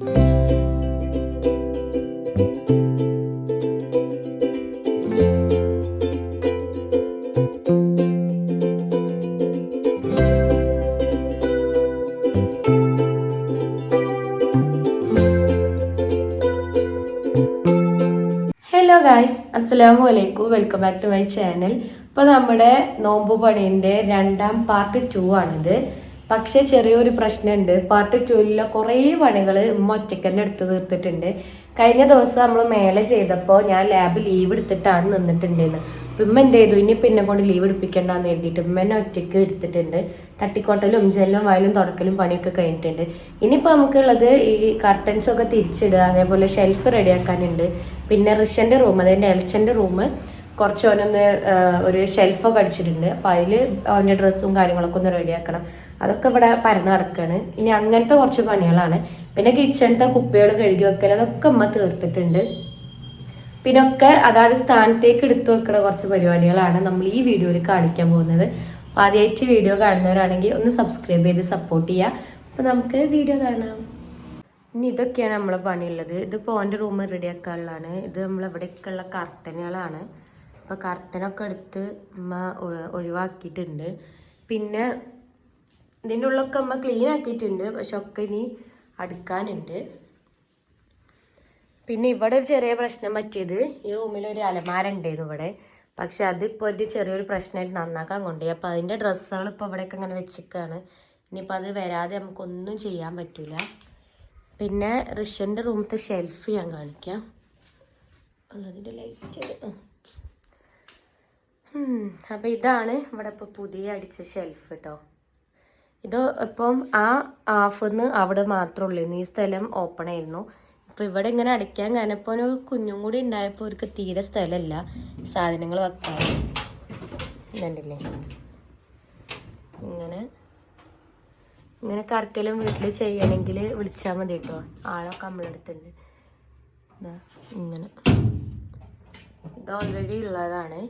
Hello guys അസ്സലാമു അലൈക്കും welcome back to my channel ഇപ്പോൾ നമ്മുടെ നോമ്പ് പണീന്റെ രണ്ടാം പാർട്ട് ടു ആണിത്. പക്ഷേ ചെറിയൊരു പ്രശ്നമുണ്ട്. പാർട്ട് ടുവിലെ കുറേ പണികൾ ഉമ്മ ഒറ്റയ്ക്ക് തന്നെ എടുത്ത് തീർത്തിട്ടുണ്ട്. കഴിഞ്ഞ ദിവസം നമ്മൾ മേലെ ചെയ്തപ്പോൾ ഞാൻ ലാബ് ലീവ് എടുത്തിട്ടാണ് നിന്നിട്ടുണ്ടായിരുന്നത്. അപ്പം ഉമ്മ എന്ത് ചെയ്തു? ഇനി പിന്നെ കൊണ്ട് ലീവ് എടുപ്പിക്കണ്ടെന്ന് എഴുതിയിട്ട് ഉമ്മ എന്നെ ഒറ്റയ്ക്ക് എടുത്തിട്ടുണ്ട്. തട്ടിക്കോട്ടലും ജെല്ലും വയലും തുടക്കലും പണിയൊക്കെ കഴിഞ്ഞിട്ടുണ്ട്. ഇനിയിപ്പോൾ നമുക്കുള്ളത് ഈ കർട്ടൻസൊക്കെ തിരിച്ചിടുക അതേപോലെ ഷെൽഫ് റെഡിയാക്കാനുണ്ട് പിന്നെ റിഷന്റെ റൂം അതായത് എളിച്ചന്റെ റൂം കുറച്ച് ഓനൊന്ന് ഒരു ഷെൽഫൊക്കെ അടിച്ചിട്ടുണ്ട്. അപ്പോൾ അതിൽ അവന്റെ ഡ്രസ്സും കാര്യങ്ങളൊക്കെ ഒന്ന് റെഡിയാക്കണം അതൊക്കെ ഇവിടെ പരന്ന് കിടക്കുകയാണ് ഇനി അങ്ങനത്തെ കുറച്ച് പണികളാണ്. പിന്നെ കിച്ചണത്തെ കുപ്പികൾ കഴുകി വെക്കൽ അതൊക്കെ അമ്മ തീർത്തിട്ടുണ്ട്. പിന്നെ ഒക്കെ അതായത് സ്ഥാനത്തേക്ക് എടുത്തു വെക്കുന്ന കുറച്ച് പരിപാടികളാണ് നമ്മൾ ഈ വീഡിയോയിൽ കാണിക്കാൻ പോകുന്നത്. അപ്പോൾ ആദ്യമായിട്ട് വീഡിയോ കാണുന്നവരാണെങ്കിൽ ഒന്ന് സബ്സ്ക്രൈബ് ചെയ്ത് സപ്പോർട്ട് ചെയ്യുക. അപ്പോൾ നമുക്ക് വീഡിയോ കാണാം. ഇനി ഇതൊക്കെയാണ് നമ്മളെ പണിയുള്ളത്. ഇതിപ്പോൾ ഓന്റെ റൂം റെഡിയാക്കാനുള്ളതാണ്. ഇത് നമ്മൾ ഇവിടെയൊക്കെയുള്ള കർട്ടനുകളാണ്. അപ്പോൾ കർട്ടനൊക്കെ എടുത്ത് അമ്മ ഒഴിവാക്കിയിട്ടുണ്ട്. പിന്നെ ഇതിന്റെ ഉള്ളൊക്കെ അമ്മ ക്ലീൻ ആക്കിയിട്ടുണ്ട്. പക്ഷെ ഒക്കെ ഇനി അടുക്കാനുണ്ട്. പിന്നെ ഇവിടെ ഒരു ചെറിയ പ്രശ്നം പറ്റിയത്. ഈ റൂമിൽ ഒരു അലമാര ഉണ്ടായിരുന്നു ഇവിടെ. പക്ഷെ അതിപ്പോൾ ഒരു ചെറിയൊരു പ്രശ്നമായിട്ട് നന്നാക്കാൻ കൊണ്ടുപോയി അപ്പോൾ അതിന്റെ ഡ്രസ്സുകൾ ഇപ്പോൾ ഇവിടെയൊക്കെ ഇങ്ങനെ വെച്ചിരിക്കുകയാണ്. ഇനിയിപ്പോൾ അത് വരാതെ നമുക്കൊന്നും ചെയ്യാൻ പറ്റില്ല പിന്നെ റിഷന്റെ റൂമത്തെ ഷെൽഫ് ഞാൻ കാണിക്കാം. അതിന്റെ ലൈറ്റ് അപ്പോൾ ഇതാണ് ഇവിടെ ഇപ്പോൾ പുതിയ അടിച്ച ഷെൽഫ് കേട്ടോ ഇത് ഇപ്പം ആ ഹാഫിന്ന് അവിടെ മാത്രമേ ഉള്ളൂ ഈ സ്ഥലം ഓപ്പൺ ആയിരുന്നു. ഇപ്പം ഇവിടെ ഇങ്ങനെ അടിക്കാൻ കാരണപ്പോൾ ഒരു കുഞ്ഞും കൂടി ഉണ്ടായപ്പോൾ അവർക്ക് തീരെ സ്ഥലമല്ല. സാധനങ്ങൾ വെക്കാൻ. ഇതുണ്ടല്ലേ ഇങ്ങനെ. ഇങ്ങനെ കറക്കലും വീട്ടിൽ ചെയ്യണമെങ്കിൽ വിളിച്ചാൽ മതി കേട്ടോ. ആളൊക്കെ നമ്മളെടുത്തുണ്ട്. ഇതാ ഇങ്ങനെ. ഇത് ഓൾറെഡി ഉള്ളതാണ്.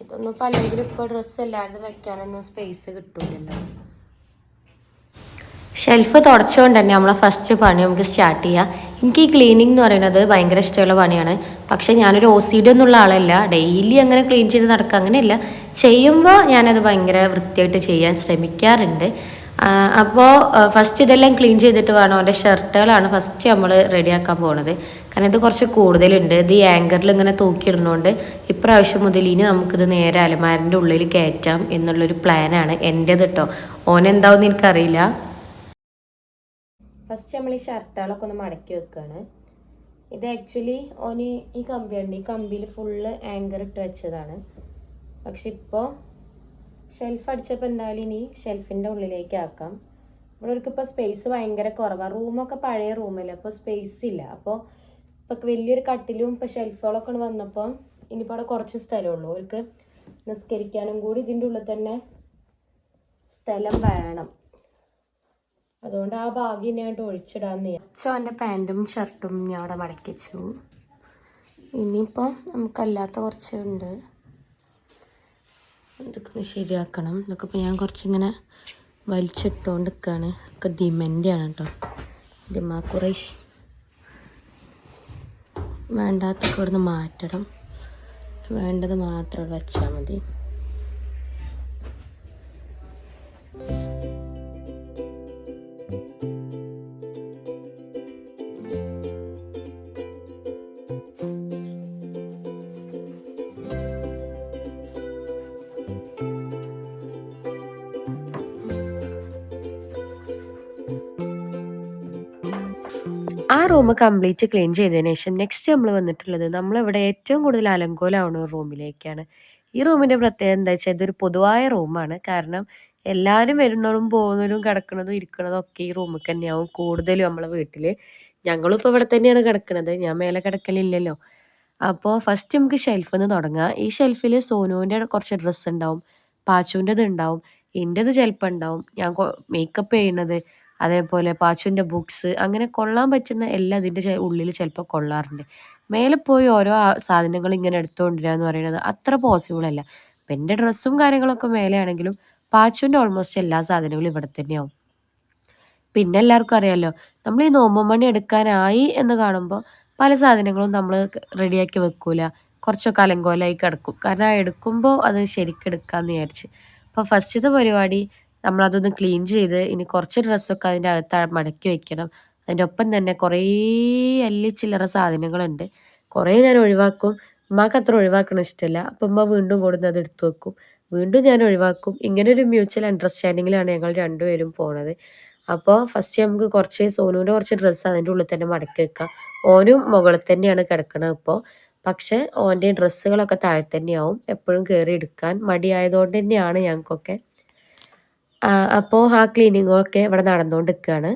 ഇതൊന്നും ഇപ്പം അല്ലെങ്കിൽ ഇപ്പോൾ ഡ്രസ്സ് എല്ലാവരും വെക്കാനൊന്നും സ്പേസ് കിട്ടൂലല്ലോ. ഷെൽഫ് തുടച്ചുകൊണ്ട് തന്നെ നമ്മളെ ഫസ്റ്റ് പണി നമുക്ക് സ്റ്റാർട്ട് ചെയ്യാം. എനിക്ക് ഈ ക്ലീനിങ് എന്ന് പറയുന്നത് ഭയങ്കര ഇഷ്ടമുള്ള പണിയാണ്. പക്ഷേ ഞാനൊരു ഒ സി ഡി ഒന്നുള്ള ആളല്ല. ഡെയിലി അങ്ങനെ ക്ലീൻ ചെയ്ത് നടക്കുക അങ്ങനെയല്ല. ചെയ്യുമ്പോൾ ഞാനത് ഭയങ്കര വൃത്തിയായിട്ട് ചെയ്യാൻ ശ്രമിക്കാറുണ്ട്. അപ്പോൾ ഫസ്റ്റ് ഇതെല്ലാം ക്ലീൻ ചെയ്തിട്ട് വേണം. അവന്റെ ഷർട്ടുകളാണ് ഫസ്റ്റ് നമ്മൾ റെഡിയാക്കാൻ പോകുന്നത് കാരണം ഇത് കുറച്ച് കൂടുതലുണ്ട്. ഇത് ഈ ആങ്കറിൽ ഇങ്ങനെ തൂക്കിയിടുന്നതുകൊണ്ട് ഇപ്രാവശ്യം മുതൽ ഇനി നമുക്കിത് നേരെ അലമാരിന്റെ ഉള്ളിൽ കയറ്റാം എന്നുള്ളൊരു പ്ലാനാണ് എന്റേത് കേട്ടോ ഓനെന്താവെന്ന് എനിക്കറിയില്ല. ഫസ്റ്റ് നമ്മൾ ഈ ഷർട്ടുകളൊക്കെ ഒന്ന് മടക്കി വെക്കുകയാണ് ഇത് ആക്ച്വലി ഓന് ഈ കമ്പിയുണ്ട് ഈ കമ്പിയിൽ ഫുള്ള് ആങ്കർ ഇട്ട് വെച്ചതാണ്. പക്ഷെ ഇപ്പോൾ ഷെൽഫ് അടിച്ചപ്പോൾ എന്തായാലും ഇനി ഷെൽഫിന്റെ ഉള്ളിലേക്ക് ആക്കാം. ഇവിടെ അവർക്ക് ഇപ്പോൾ സ്പേസ് ഭയങ്കര കുറവാണ് റൂമൊക്കെ പഴയ റൂമല്ലേ അപ്പോൾ സ്പേസ് ഇല്ല. അപ്പോൾ ഇപ്പോൾ വലിയൊരു കട്ടിലും ഇപ്പോൾ ഷെൽഫുകളൊക്കെ വന്നപ്പോൾ ഇനിയിപ്പോൾ അവിടെ കുറച്ച് സ്ഥലമുള്ളൂ അവർക്ക് നിസ്കരിക്കാനും കൂടി ഇതിന്റെ ഉള്ളിൽ തന്നെ സ്ഥലം വേണം. അതുകൊണ്ട് ആ ഭാഗ്യം ഞാൻ ഒഴിച്ചിടാന്ന് ചോന്റെ പാന്റും ഷർട്ടും ഞാൻ അവിടെ മടക്കി വെച്ചു. ഇനിയിപ്പോൾ നമുക്കല്ലാത്ത കുറച്ചുണ്ട് ഇതൊക്കെ ശരിയാക്കണം. ഇതൊക്കെ ഇപ്പോൾ ഞാൻ കുറച്ചിങ്ങനെ വലിച്ചിട്ടുകൊണ്ട് നിൽക്കുകയാണ് ഒക്കെ ദിമന്റെ ആണ് കേട്ടോ. ദിമാ കുറേശ് വേണ്ടാത്തൊക്കെ ഇവിടുന്ന് മാറ്റണം. വേണ്ടത് മാത്രം വെച്ചാൽ മതി. റൂം കംപ്ലീറ്റ് ക്ലീൻ ചെയ്തതിന് ശേഷം നെക്സ്റ്റ് നമ്മൾ വന്നിട്ടുള്ളത് നമ്മളിവിടെ ഏറ്റവും കൂടുതൽ അലങ്കോലാവുന്ന റൂമിലേക്കാണ്. ഈ റൂമിന്റെ പ്രത്യേകത എന്താ വെച്ചാൽ ഇതൊരു പൊതുവായ റൂമാണ്. കാരണം എല്ലാവരും വരുന്നതും പോകുന്നതും കിടക്കുന്നതും ഇരിക്കുന്നതും ഒക്കെ ഈ റൂമിൽ തന്നെയാവും കൂടുതലും നമ്മളെ വീട്ടിൽ ഞങ്ങളും ഇവിടെ തന്നെയാണ് കിടക്കുന്നത്. ഞാൻ മേലെ കിടക്കലില്ലല്ലോ. അപ്പോൾ ഫസ്റ്റ് നമുക്ക് ഷെൽഫിൽ നിന്ന് തുടങ്ങാം. ഈ ഷെൽഫിൽ സോനുവിന്റെ കുറച്ച് ഡ്രസ്സ് ഉണ്ടാവും പാച്ചുവിന്റെത് ഉണ്ടാവും എന്റെത് ചിലപ്പോൾ ഉണ്ടാവും. ഞാൻ മേക്കപ്പ് ചെയ്യുന്നത് അതേപോലെ പാച്ചുവിന്റെ ബുക്സ് അങ്ങനെ കൊള്ളാൻ പറ്റുന്ന എല്ലാം അതിന്റെ ഉള്ളിൽ ചിലപ്പോൾ കൊള്ളാറുണ്ട്. മേലെ പോയി ഓരോ സാധനങ്ങൾ ഇങ്ങനെ എടുത്തുകൊണ്ടിരിക്കുക എന്ന് പറയുന്നത് അത്ര പോസിബിൾ അല്ല. അപ്പം എന്റെ ഡ്രസ്സും കാര്യങ്ങളൊക്കെ മേലെയാണെങ്കിലും പാച്ചുവിന്റെ ഓൾമോസ്റ്റ് എല്ലാ സാധനങ്ങളും ഇവിടെ തന്നെയാവും. പിന്നെ എല്ലാവർക്കും അറിയാമല്ലോ നമ്മൾ ഈ നോമ്പ് മണി എടുക്കാനായി എന്ന് കാണുമ്പോൾ പല സാധനങ്ങളും നമ്മൾ റെഡിയാക്കി വെക്കൂല. കുറച്ചൊക്കെ അലങ്കോലായി കിടക്കും. കാരണം എടുക്കുമ്പോൾ അത് ശരിക്കും എടുക്കാമെന്ന് വിചാരിച്ച്. അപ്പോൾ ഫസ്റ്റത്തെ പരിപാടി നമ്മളതൊന്ന് ക്ലീൻ ചെയ്ത് ഇനി കുറച്ച് ഡ്രസ്സൊക്കെ അതിന്റെ അകത്ത് മടക്കി വെക്കണം. അതിന്റെ ഒപ്പം തന്നെ കുറേ അല്ലി ചില്ലറ സാധനങ്ങളുണ്ട്. കുറേ ഞാൻ ഒഴിവാക്കും. ഉമ്മാക്ക് അത്ര ഒഴിവാക്കണ ഇഷ്ടമല്ല അപ്പം ഉമ്മ വീണ്ടും കൊടുന്ന് അത് എടുത്തു വെക്കും. വീണ്ടും ഞാൻ ഒഴിവാക്കും. ഇങ്ങനെ ഒരു മ്യൂച്വൽ അണ്ടർസ്റ്റാൻഡിങ്ങിലാണ് ഞങ്ങൾ രണ്ടുപേരും പോണത്. അപ്പോൾ ഫസ്റ്റ് നമുക്ക് കുറച്ച് സോനുവിന്റെ കുറച്ച് ഡ്രസ്സ് അതിന്റെ ഉള്ളിൽ തന്നെ മടക്കി വെക്കാം. ഓനും മുകളിൽ തന്നെയാണ് കിടക്കണത് ഇപ്പോൾ. പക്ഷേ ഓന്റെ ഡ്രസ്സുകളൊക്കെ താഴെ തന്നെയാവും. എപ്പോഴും കയറി എടുക്കാൻ മടിയായതുകൊണ്ട് തന്നെയാണ് ഞങ്ങൾക്കൊക്കെ അപ്പോൾ ആ ക്ലീനിങ് ക്ലീനിങ്ങൊക്കെ ഇവിടെ നടന്നുകൊണ്ടിരിക്കുകയാണ്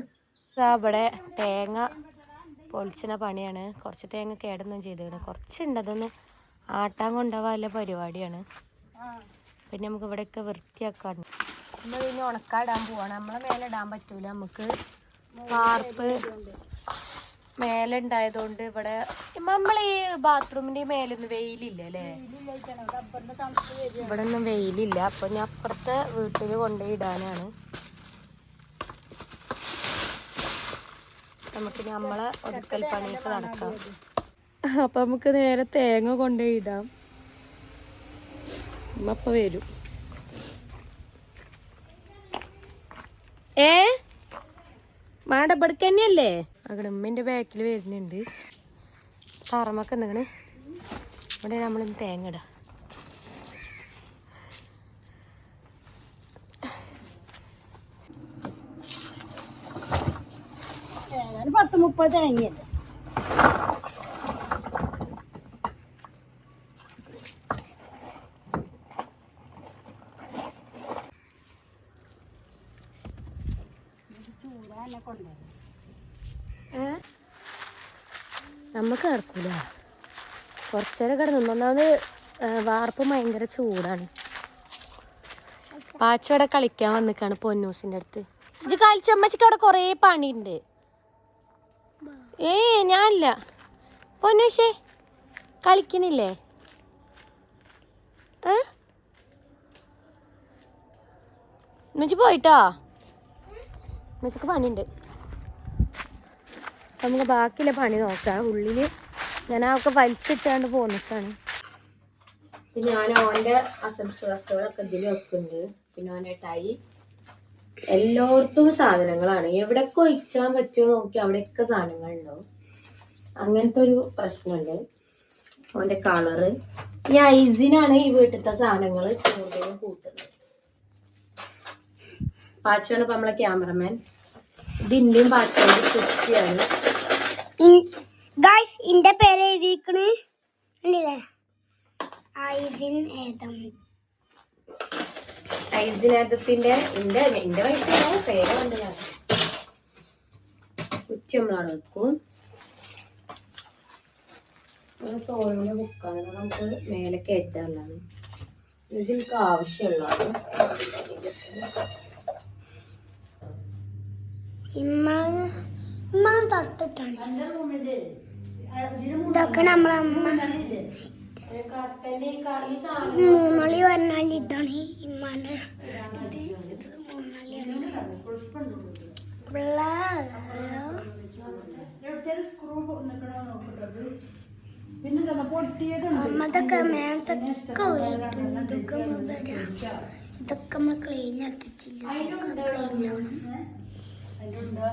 ഇവിടെ തേങ്ങ പൊളിച്ചിന പണിയാണ്. കുറച്ച് തേങ്ങ കേടൊന്നും ചെയ്തിരുന്നു കുറച്ചുണ്ട്. അതൊന്ന് ആട്ടാൻ കൊണ്ടുപോകാനുള്ള പരിപാടിയാണ്. പിന്നെ നമുക്ക് ഇവിടെയൊക്കെ വൃത്തിയാക്കാൻ നമ്മൾ പിന്നെ ഉണക്കാടാൻ പോവാണ്. നമ്മളെ മേലെ ഇടാൻ പറ്റൂല. നമുക്ക് വാർപ്പ് മേലെ ഉണ്ടായതുകൊണ്ട് ഇവിടെ നമ്മളെ ഈ ബാത്റൂമിന്റെ മേലൊന്നും വെയിലില്ല അല്ലേ? ഇവിടെ ഒന്നും വെയിലില്ല. അപ്പൊ ഞാൻ അപ്പുറത്തെ വീട്ടിൽ കൊണ്ടുപോയി ഇടാനാണ് നമുക്ക് നമ്മളെ ഒതുക്കൽ പണിയൊക്കെ നടക്കാം. അപ്പൊ നമുക്ക് നേരെ തേങ്ങ കൊണ്ടുപോയി ഇടാം അപ്പൊ വരും. ഏ? മാടപ്പടുക്ക് തന്നെയല്ലേ? അവിടെ ഉമ്മേന്റെ ബാക്കിൽ വരുന്നുണ്ട്. തറമൊക്കെ എന്താണ് ഇവിടെ നമ്മളിന്ന് തേങ്ങ ഇടാം. പത്ത് മുപ്പത് തേങ്ങയല്ലേ? ഏ നമുക്ക് കിടക്കൂല. കുറച്ചേരം കിടന്നു. ഒന്നാമത് വാർപ്പ് ഭയങ്കര ചൂടാണ്. പാച്ചവിടെ കളിക്കാൻ വന്നിക്കാണ് പൊന്നൂസിന്റെ അടുത്ത്. ഇത് കളിച്ചമ്മച്ചിക്ക് അവിടെ കൊറേ പണിയുണ്ട്. ഏ ഞാനില്ല. പൊന്നൂശേ കളിക്കുന്നില്ലേ ഏ? ഉമ്മച്ചി പോയിട്ടോ? പണിയുണ്ട്. നമുക്ക് ബാക്കിയുള്ള പണി നോക്കാം. ഉള്ളിൽ ഞാൻ അതൊക്കെ വലിച്ചിട്ടാണ്ട് പോന്നിട്ടാണ്. പിന്നെ ഞാൻ ഓന്റെ അസംസ് വസ്തുക്കളൊക്കെ ഇതിൽ വെക്കുന്നുണ്ട്. പിന്നെ ഓന്റെ ടൈ. എല്ലായിടത്തും സാധനങ്ങളാണ്. എവിടെയൊക്കെ ഒഴിച്ചാൻ പറ്റുമോ നോക്കി അവിടെയൊക്കെ സാധനങ്ങളുണ്ടാവും അങ്ങനത്തെ ഒരു പ്രശ്നമുണ്ട്. ഓന്റെ കളറ് ഈ ഐസിനാണ് ഈ വീട്ടിലത്തെ സാധനങ്ങൾ കൂടുതലും കൂട്ടുന്നത്. പാച്ചാണ് ഇപ്പൊ നമ്മളെ ക്യാമറമാൻ ഇതിന്റെയും പാച്ചയുടെ കുട്ടിയാണ്. ഗായ്സ് എന്റെ പേര് എഴുതിയിരിക്കണ്. കണ്ടില്ലേ? ഐസിൻ ഏതം. ഐസിനേതത്തിന്റെ എന്റെ എന്റെ വയസ്സിലാണ് പേര് കണ്ടതാണ് ഉച്ച നമ്മളവിടെ വെക്കും. ബുക്കാണ് നമുക്ക് മേലെ കയറ്റാനുള്ളതാണ് ഇത് എനിക്ക് ആവശ്യമുള്ളതാണ്. ഇമ്മ ഇമ്മ തൊട്ടിട്ടാണ്. ഇതൊക്കെ നമ്മളെ അമ്മ. മൂന്നളി പറഞ്ഞാൽ ഇതാണ് ഇമ്മാന്റെ. ഇത് മൂന്നളിയാണ് അമ്മതൊക്കെ മേലത്തൊക്കെ പോയിട്ടു ഇതൊക്കെ നമ്മൾ വരാം. ഇതൊക്കെ നമ്മൾ ക്ലീൻ ആക്കിച്ചില്ല. ക്ലീൻ ആവണം. നമ്മളെ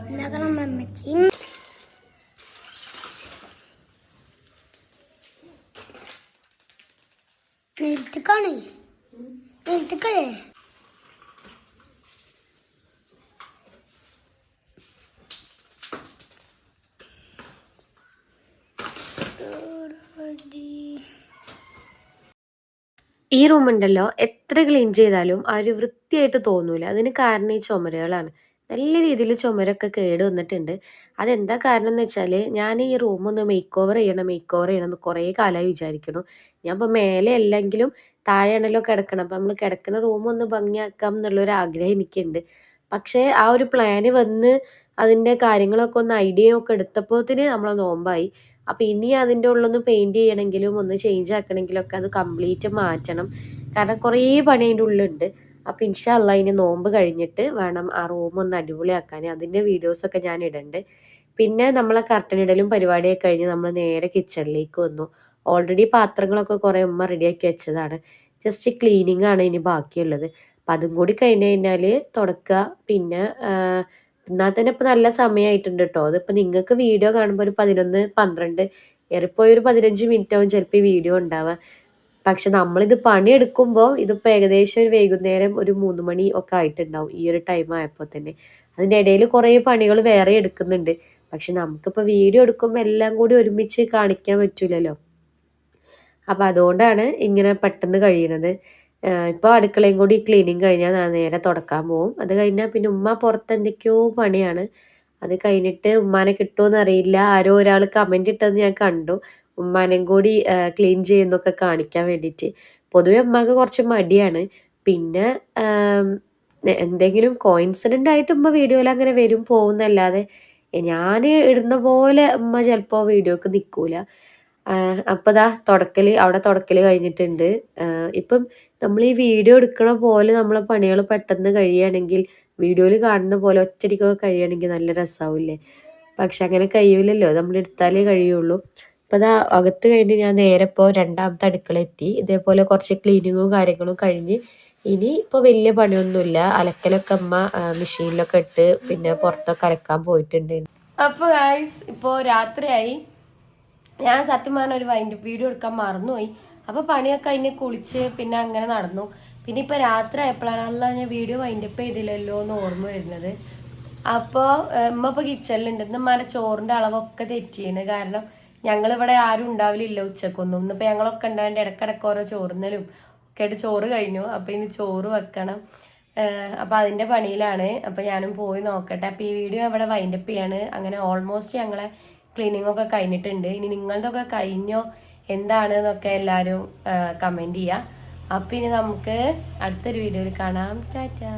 അമ്മച്ചി നിലത്തേക്കാണ് നിലത്തേക്കല്ലേ ഈ റൂമുണ്ടല്ലോ എത്ര ക്ലീൻ ചെയ്താലും ആ ഒരു വൃത്തിയായിട്ട് തോന്നൂല. അതിന് കാരണം ഈ ചുമരുകളാണ്. നല്ല രീതിയിൽ ചുമരൊക്കെ കേട് വന്നിട്ടുണ്ട്. അതെന്താ കാരണം എന്ന് വെച്ചാൽ ഞാൻ ഈ റൂമൊന്ന് മേക്ക് ഓവർ ചെയ്യണം മേക്ക് ഓവർ ചെയ്യണം എന്ന് കുറേ കാലമായി വിചാരിക്കണു ഞാൻ ഇപ്പോൾ മേലെ അല്ലെങ്കിലും താഴെയാണല്ലോ കിടക്കണം. അപ്പം നമ്മൾ കിടക്കുന്ന റൂമൊന്ന് ഭംഗിയാക്കാം എന്നുള്ളൊരു ആഗ്രഹം എനിക്കുണ്ട്. പക്ഷേ ആ ഒരു പ്ലാന് വന്ന് അതിന്റെ കാര്യങ്ങളൊക്കെ ഒന്ന് ഐഡിയ ഒക്കെ എടുത്തപ്പോഴത്തിന് നമ്മൾ നോമ്പായി. അപ്പോൾ ഇനി അതിന്റെ ഉള്ളൊന്ന് പെയിന്റ് ചെയ്യണമെങ്കിലും ഒന്ന് ചേഞ്ച് ആക്കണമെങ്കിലും ഒക്കെ അത് കംപ്ലീറ്റ് മാറ്റണം. കാരണം കുറേ പണി അതിന്റെ ഉള്ളിലുണ്ട്. അപ്പം ഇൻഷല്ല ഇനി നോമ്പ് കഴിഞ്ഞിട്ട് വേണം ആ റൂം ഒന്ന് അടിപൊളിയാക്കാൻ അതിന്റെ വീഡിയോസൊക്കെ ഞാൻ ഇടണ്ട്. പിന്നെ നമ്മളെ കർട്ടൻ ഇടലും പരിപാടിയൊക്കെ കഴിഞ്ഞ് നമ്മൾ നേരെ കിച്ചണിലേക്ക് വന്നു. ഓൾറെഡി പാത്രങ്ങളൊക്കെ കുറേ ഉമ്മ റെഡിയാക്കി വെച്ചതാണ്. ജസ്റ്റ് ക്ലീനിങ് ആണ് ഇനി ബാക്കിയുള്ളത്. അപ്പം അതും കൂടി കഴിഞ്ഞ് കഴിഞ്ഞാൽ തുടക്കുക പിന്നെ എന്നാൽ തന്നെ ഇപ്പം നല്ല സമയമായിട്ടുണ്ട് കേട്ടോ അതിപ്പോൾ നിങ്ങൾക്ക് വീഡിയോ കാണുമ്പോൾ ഒരു പതിനൊന്ന് പന്ത്രണ്ട്. ഏറിപ്പോയി ഒരു പതിനഞ്ച് മിനിറ്റ് ആവും ചിലപ്പോൾ ഈ വീഡിയോ ഉണ്ടാവുക പക്ഷെ നമ്മളിത് പണിയെടുക്കുമ്പോൾ ഇതിപ്പോൾ ഏകദേശം ഒരു വൈകുന്നേരം ഒരു മൂന്ന് മണി ഒക്കെ ആയിട്ടുണ്ടാവും ഈ ഒരു ടൈം ആയപ്പോൾ തന്നെ. അതിന്റെ ഇടയിൽ കുറേ പണികൾ വേറെ എടുക്കുന്നുണ്ട്. പക്ഷെ നമുക്കിപ്പോൾ വീഡിയോ എടുക്കുമ്പോൾ എല്ലാം കൂടി ഒരുമിച്ച് കാണിക്കാൻ പറ്റില്ലല്ലോ അപ്പോൾ അതുകൊണ്ടാണ് ഇങ്ങനെ പെട്ടെന്ന് കഴിയണത്. ഇപ്പോൾ അടുക്കളയും കൂടി ക്ലീനിങ് കഴിഞ്ഞാൽ ഞാൻ നേരെ തുടക്കാൻ പോകും അത് കഴിഞ്ഞാൽ പിന്നെ ഉമ്മ പുറത്ത് എന്തൊക്കെയോ പണിയാണ്. അത് കഴിഞ്ഞിട്ട് ഉമ്മാനെ കിട്ടുമോ എന്നറിയില്ല ആരോ ഒരാൾ കമന്റ് ഇട്ടത് ഞാൻ കണ്ടു. ഉമ്മാനെയും കൂടി ക്ലീൻ ചെയ്യുന്നൊക്കെ കാണിക്കാൻ വേണ്ടിയിട്ട്. പൊതുവെ ഉമ്മാക്ക് കുറച്ച് മടിയാണ്. പിന്നെ എന്തെങ്കിലും കോയിൻസിഡന്റ് ആയിട്ട് ഉമ്മ വീഡിയോയിൽ അങ്ങനെ വരും പോകുന്നല്ലാതെ ഞാൻ ഇടുന്ന പോലെ ഉമ്മ ചിലപ്പോൾ വീഡിയോക്ക് നിൽക്കൂല അപ്പോൾ ദാ തുടക്കൽ അവിടെ തുടക്കൽ കഴിഞ്ഞിട്ടുണ്ട്. ഇപ്പം നമ്മൾ ഈ വീഡിയോ എടുക്കണ പോലെ നമ്മളെ പണികൾ പെട്ടെന്ന് കഴിയുകയാണെങ്കിൽ വീഡിയോയിൽ കാണുന്ന പോലെ ഒറ്റയടിക്കൊക്കെ കഴിയുകയാണെങ്കിൽ നല്ല രസമാവില്ലേ പക്ഷെ അങ്ങനെ കഴിയൂലല്ലോ. നമ്മൾ എടുത്താലേ കഴിയുള്ളൂ. അപ്പോൾ അതാ അകത്ത് കഴിഞ്ഞ് ഞാൻ നേരെ ഇപ്പോൾ രണ്ടാമത്തെ അടുക്കള എത്തി. ഇതേപോലെ കുറച്ച് ക്ലീനിങ്ങും കാര്യങ്ങളും കഴിഞ്ഞ് ഇനി ഇപ്പോൾ വലിയ പണിയൊന്നുമില്ല. അലക്കലൊക്കെ അമ്മ മെഷീനിലൊക്കെ ഇട്ട് പിന്നെ പുറത്തൊക്കെ അലക്കാൻ പോയിട്ടുണ്ട്. അപ്പോൾ ഗായ്സ് ഇപ്പോൾ രാത്രിയായി. ഞാൻ സത്യം പറഞ്ഞ ഒരു വൈൻഡ് വീഡിയോ എടുക്കാൻ മറന്നുപോയി. അപ്പോൾ പണിയൊക്കെ അതിന് കുളിച്ച് പിന്നെ അങ്ങനെ നടന്നു. പിന്നെ ഇപ്പോൾ രാത്രി ആയപ്പോഴാണ് അല്ല ഞാൻ വീഡിയോ വൈൻഡപ്പ് ചെയ്തില്ലല്ലോ എന്ന് ഓർമ്മ വരുന്നത്. അപ്പോൾ ഉമ്മ ഇപ്പോൾ കിച്ചണിലുണ്ട് ഇന്ന് മാറി ചോറിന്റെ അളവൊക്കെ തെറ്റിയാണ് കാരണം ഞങ്ങളിവിടെ ആരും ഉണ്ടാവില്ല ഉച്ചക്കൊന്നും. ഇന്നിപ്പോൾ ഞങ്ങളൊക്കെ ഉണ്ടാവേണ്ട ഇടക്കിടക്ക് ഓരോ ചോറുന്നലും ഒക്കെ ആയിട്ട് ചോറ് കഴിഞ്ഞു. അപ്പോൾ ഇനി ചോറ് വെക്കണം. അപ്പോൾ അതിന്റെ പണിയിലാണ്. അപ്പോൾ ഞാനും പോയി നോക്കട്ടെ. അപ്പോൾ ഈ വീഡിയോ അവിടെ വൈൻഡപ്പ് ചെയ്യാണ്. അങ്ങനെ ഓൾമോസ്റ്റ് ഞങ്ങളെ ക്ലീനിങ് ഒക്കെ കഴിഞ്ഞിട്ടുണ്ട്. ഇനി നിങ്ങളതൊക്കെ കഴിഞ്ഞോ എന്താണ് എന്നൊക്കെ എല്ലാവരും കമന്റ് ചെയ്യുക അപ്പം ഇനി നമുക്ക് അടുത്തൊരു വീഡിയോയിൽ കാണാം. ടാറ്റാ.